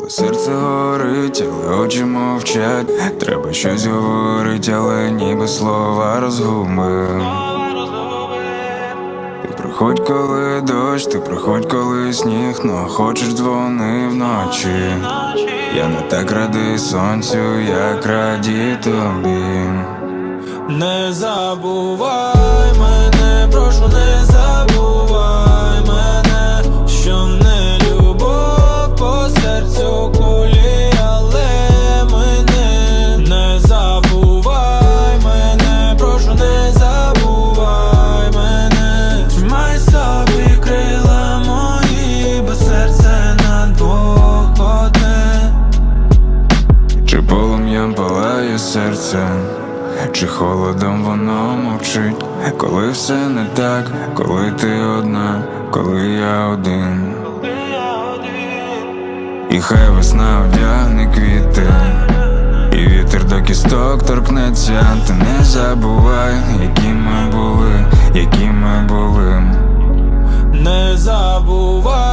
Коли серце горить, але очі мовчать. Треба щось говорить, але ніби слова розгубив. Ти приходь, коли дощ, ти приходь, коли сніг, ну а хочеш дзвони вночі. Я не так радий сонцю, як радію тобі. Не забувай Серце чи холодом воно мовчить, коли все не так, коли ти одна, коли я один, і хай весна одягне квіти, і вітер до кісток торкнеться, ти не забувай, які ми були, які ми були, не забувай.